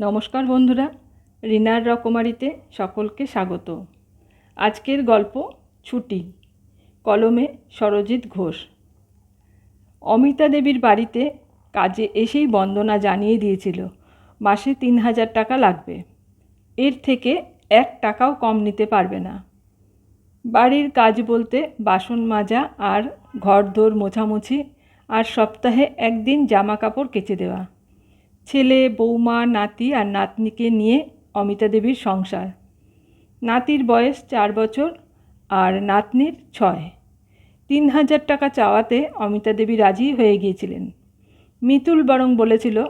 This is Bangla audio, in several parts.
নমস্কার বন্ধুরা, রিনার রকমারিতে সকলকে স্বাগত। আজকের গল্প ছুটি, কলমে সরজিৎ ঘোষ। অমিতা দেবীর বাড়িতে কাজে এসেই বন্দনা জানিয়ে দিয়েছিল, মাসে তিন হাজার টাকা লাগবে। এর থেকে এক টাকাও কম নিতে পারবে না। বাড়ির কাজ বলতে বাসন মাজা আর ঘর ঘরদোর মোছামুছি আর সপ্তাহে একদিন জামা কাপড় কেচে দেওয়া। ছেলে, বৌমা, নাতি আর নাতনিকে নিয়ে অমিতা দেবীর সংসার। নাতির বয়স চার বছর আর নাতনির ছয়। তিন হাজার টাকা চাওয়াতে অমিতা দেবী রাজি হয়ে গিয়েছিলেন। মিতুল বরং বলেছিল,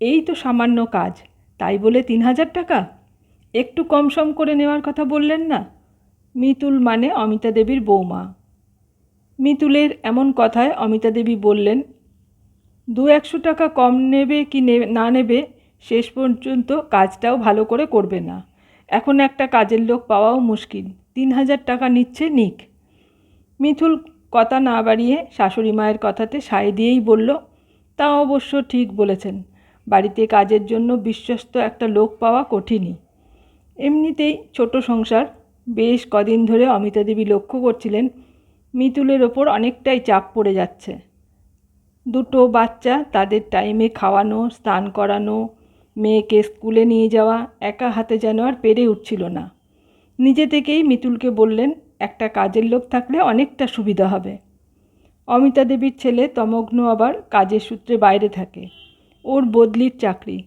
এই তো সামান্য কাজ, তাই বলে তিন হাজার টাকা? একটু কম সম করে নেওয়ার কথা বললেন না? মিতুল মানে অমিতা দেবীর বৌমা। মিতুলের এমন কথায় অমিতা দেবী বললেন দু একশো টাকা কম নেবে কি নে- নেবে, শেষ পর্যন্ত কাজটাও ভালো করে করবে না। এখন একটা কাজের লোক পাওয়াও মুশকিল। তিন হাজার টাকা নিচ্ছে নিক। মিথুল কথা না বাড়িয়ে শাশুড়ি মায়ের কথাতে সায় দিয়েই বলল, তা অবশ্য ঠিক বলেছেন। বাড়িতে কাজের জন্য বিশ্বস্ত একটা লোক পাওয়া কঠিনই। এমনিতেই ছোট সংসার। বেশ কদিন ধরে অমিতা দেবী লক্ষ্য করছিলেন। মিতুলের ওপর অনেকটাই চাপ পড়ে যাচ্ছে। দুটো বাচ্চা তাদের টাইমে খাওয়ানো, স্নান করানো, মেয়েকে স্কুলে নিয়ে যাওয়া, একা হাতে যেন আর পেরে উঠছিল না। নিজে থেকেই মিতুলকে বললেন, একটা কাজের লোক থাকলে অনেকটা সুবিধা হবে। অমিতা দেবীর ছেলে তমগ্ন আবার কাজের সূত্রে বাইরে থাকে। ওর বদলির চাকরি।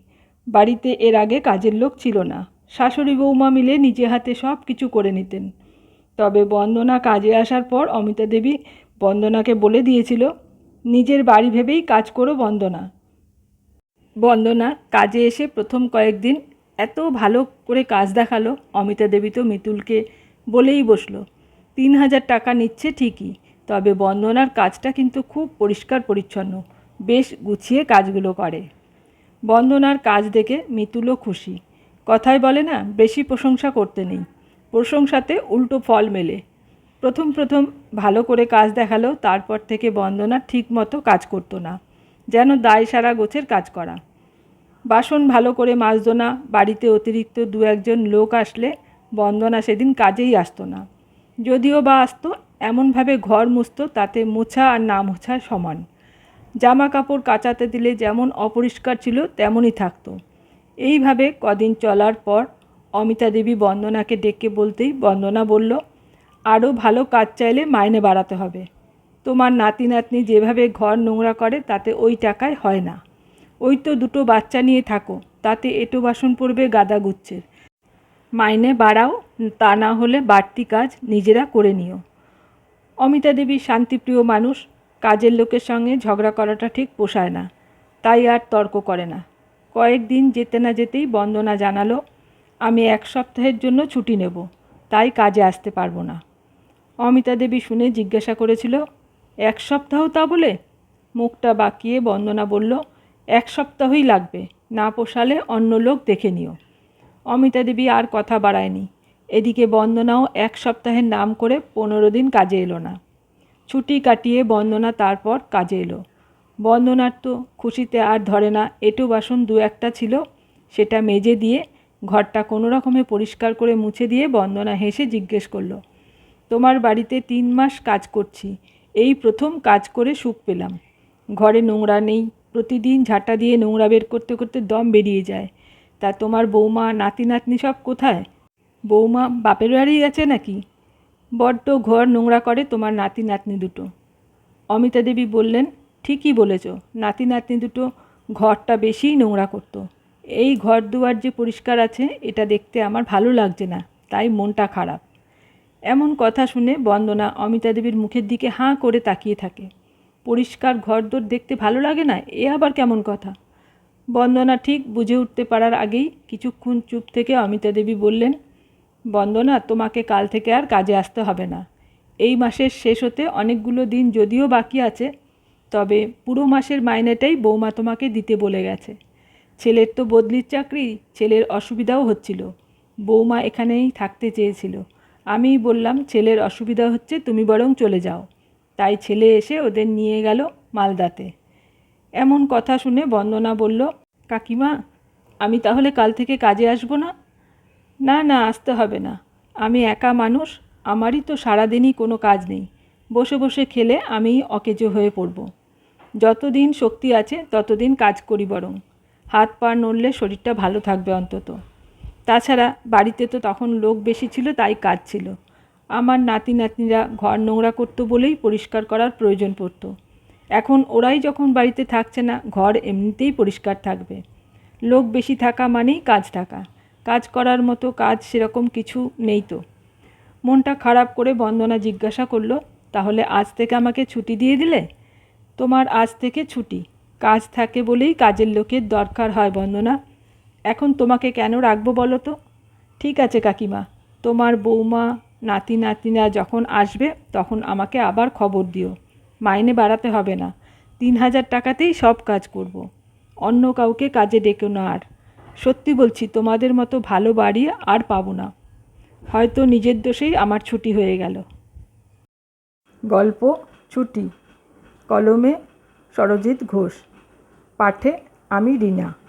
বাড়িতে এর আগে কাজের লোক ছিল না। শাশুড়ি বৌমা মিলে নিজে হাতে সব কিছু করে নিতেন। তবে বন্দনা কাজে আসার পর অমিতা দেবী বন্দনাকে বলে দিয়েছিল নিজের বাড়ি ভেবেই কাজ করো বন্দনা। বন্দনা কাজে এসে প্রথম কয়েকদিন এত ভালো করে কাজ দেখাল, অমিতা দেবী তো মিতুলকে বলেই বসল, তিন হাজার টাকা নিচ্ছে ঠিকই, তবে বন্দনার কাজটা কিন্তু খুব পরিষ্কার পরিচ্ছন্ন, বেশ গুছিয়ে কাজগুলো করে। বন্দনার কাজ দেখে মিতুলও খুশি, কথায় বলে না, বেশি প্রশংসা করতে নেই, প্রশংসাতে উল্টো ফল মেলে। প্রথম প্রথম ভালো করে কাজ দেখাল, তারপর থেকে বন্দনা ঠিক মতো কাজ করতো না, যেন দায় সারা গোছের কাজ করা। বাসন ভালো করে মাজতো না, বাড়িতে অতিরিক্ত দু একজন লোক আসলে বন্দনা সেদিন কাজেই আসতো না। যদিও বা আসতো, এমনভাবে ঘর মুছতো তাতে মোছা আর না মোছা সমান। জামা কাপড় কাচাতে দিলে যেমন অপরিষ্কার ছিল, তেমনই থাকতো। এইভাবে কদিন চলার পর অমিতা দেবী বন্দনাকে ডেকে বলতেই বন্দনা বলল আরও ভালো কাজ চাইলে মাইনে বাড়াতে হবে। তোমার নাতি নাতনি যেভাবে ঘর নোংরা করে, তাতে ওই টাকায় হয় না। ওই তো দুটো বাচ্চা নিয়ে থাকো, তাতে এটো বাসন পড়বে গাদা গুচ্ছের। মাইনে বাড়াও, তা না হলে বাড়তি কাজ নিজেরা করে নিও। অমিতা দেবী শান্তিপ্রিয় মানুষ, কাজের লোকের সঙ্গে ঝগড়া করাটা ঠিক পোষায় না, তাই আর তর্ক করে না। কয়েকদিন যেতে না যেতেই বন্দনা জানালো, আমি এক সপ্তাহের জন্য ছুটি নেব, তাই কাজে আসতে পারব না। অমিতা দেবী শুনে জিজ্ঞাসা করেছিল, এক সপ্তাহ তা বলে? মুখটা বাঁকিয়ে বন্দনা বলল, এক সপ্তাহই লাগবে, না পোষালে অন্য লোক দেখে নিও। অমিতা দেবী আর কথা বাড়ায়নি। এদিকে বন্দনাও এক সপ্তাহের নাম করে পনেরো দিন কাজে এলো না। ছুটি কাটিয়ে বন্দনা তারপর কাজে এলো। বন্দনার তো খুশিতে আর ধরে না, এটু বাসন দু একটা ছিল, সেটা মেজে দিয়ে ঘরটা কোনো রকমে পরিষ্কার করে মুছে দিয়ে বন্দনা হেসে জিজ্ঞেস করল তোমার বাড়িতে তিন মাস কাজ করছি। এই প্রথম কাজ করে সুখ পেলাম। ঘরে নোংরা নেই, প্রতিদিন ঝাঁটা দিয়ে নোংরা বের করতে করতে দম বেরিয়ে যায়। তা তোমার বৌমা, নাতি, নাতনি সব কোথায়? বৌমা বাপের বাড়ি গেছে নাকি? বড্ড ঘর নোংরা করে তোমার নাতি, নাতনি দুটো। অমিতা দেবী বললেন, ঠিকই বলেছ, নাতি, নাতনি দুটো ঘরটা বেশিই নোংরা করতো। এই ঘর দুয়ার যে পরিষ্কার আছে, এটা দেখতে আমার ভালো লাগছে না, তাই মনটা খারাপ। এমন কথা শুনে বন্দনা অমিতা দেবীর মুখের দিকে হাঁ করে তাকিয়ে থাকে। পরিষ্কার ঘরদোর দেখতে ভালো লাগে না? এ আবার কেমন কথা? বন্দনা ঠিক বুঝে উঠতে পারার আগেই কিছুক্ষণ চুপ থেকে অমিতা দেবী বললেন, বন্দনা, তোমাকে কাল থেকে আর কাজে আসতে হবে না। এই মাসের শেষ হতে অনেকগুলো দিন যদিও বাকি আছে, তবে পুরো মাসের মাইনেটাই বৌমা তোমাকে দিতে বলে গেছে। ছেলের তো বদলির চাকরি, ছেলের অসুবিধাও হচ্ছিল। বৌমা এখানেই থাকতে চেয়েছিল। আমিই বললাম, ছেলের অসুবিধা হচ্ছে, তুমি বরং চলে যাও। তাই ছেলে এসে ওদের নিয়ে গেল মালদাতে। এমন কথা শুনে বন্দনা বলল, কাকিমা, আমি তাহলে কাল থেকে কাজে আসব না? না না, আসতে হবে না। আমি একা মানুষ, আমারই তো সারাদিনই কোনো কাজ নেই। বসে বসে খেলে আমি অকেজো হয়ে পড়ব। যতদিন শক্তি আছে, ততদিন কাজ করি বরং। হাত পা নড়লে শরীরটা ভালো থাকবে অন্তত। তাছাড়া বাড়িতে তো তখন লোক বেশি ছিল, তাই কাজ ছিল। আমার নাতি নাতনিরা ঘর নোংরা করতো বলেই পরিষ্কার করার প্রয়োজন পড়তো। এখন ওরাই যখন বাড়িতে থাকছে না, ঘর এমনিতেই পরিষ্কার থাকবে। লোক বেশি থাকা মানেই কাজ থাকা। কাজ করার মতো কাজ সেরকম কিছু নেই তো। মনটা খারাপ করে বন্দনা জিজ্ঞাসা করল, তাহলে আজ থেকে আমাকে ছুটি দিয়ে দিলে? তোমার আজ থেকে ছুটি। কাজ থাকে বলেই কাজের লোকের দরকার হয় বন্দনা। এখন তোমাকে কেন রাখব বলো তো? ঠিক আছে কাকিমা, তোমার বৌমা, নাতি নাতিনা যখন আসবে তখন আমাকে আবার খবর দিও। মাইনে বাড়াতে হবে না। তিন হাজার টাকাতেই সব কাজ করব। অন্য কাউকে কাজে ডেকো না আর। সত্যি বলছি, তোমাদের মতো ভালো বাড়ি আর পাবো না। হয়তো নিজের দোষেই আমার ছুটি হয়ে গেল। গল্প, ছুটি। কলমে সরজিৎ ঘোষ। পাঠে আমি রিনা।